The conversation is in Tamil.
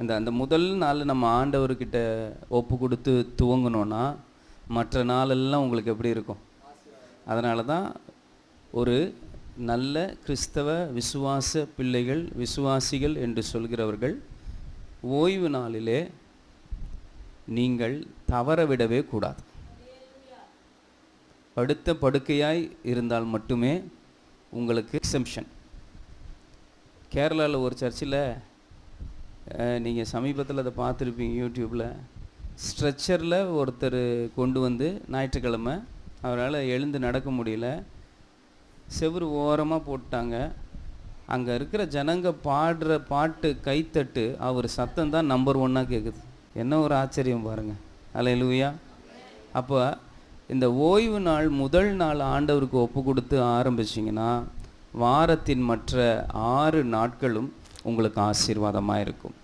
அந்த அந்த முதல் நாள் நம்ம ஆண்டவர்கிட்ட ஒப்பு கொடுத்து துவங்கணும்னா மற்ற நாளெல்லாம் உங்களுக்கு எப்படி இருக்கும்? அதனால தான் ஒரு நல்ல கிறிஸ்தவ விசுவாச பிள்ளைகள் விசுவாசிகள் என்று சொல்கிறவர்கள் ஓய்வு நாளிலே நீங்கள் தவற விடவே கூடாது. படுத்த படுக்கையாய் இருந்தால் மட்டுமே உங்களுக்கு எக்ஸம்ஷன் கேரளாவில் ஒரு சர்ச்சில் நீங்கள் சமீபத்தில் அதை பார்த்துருப்பீங்க யூடியூப்பில் ஸ்ட்ரெச்சரில் ஒருத்தர் கொண்டு வந்து ஞாயிற்றுக்கிழமை அவரால் எழுந்து நடக்க முடியல. செவுரு ஓரமாக போட்டாங்க அங்கே இருக்கிற ஜனங்க பாடுற பாட்டு கைத்தட்டு அவர் சத்தம் தான் நம்பர் ஒன்னாக கேட்குது என்ன ஒரு ஆச்சரியம் பாருங்கள் அலையலூயா அப்போ இந்த ஓய்வு நாள் முதல் நாள் ஆண்டவருக்கு ஒப்பு கொடுத்து ஆரம்பிச்சிங்கன்னா வாரத்தின் மற்ற ஆறு நாட்களும் உங்களுக்கு ஆசீர்வாதமாக இருக்கும்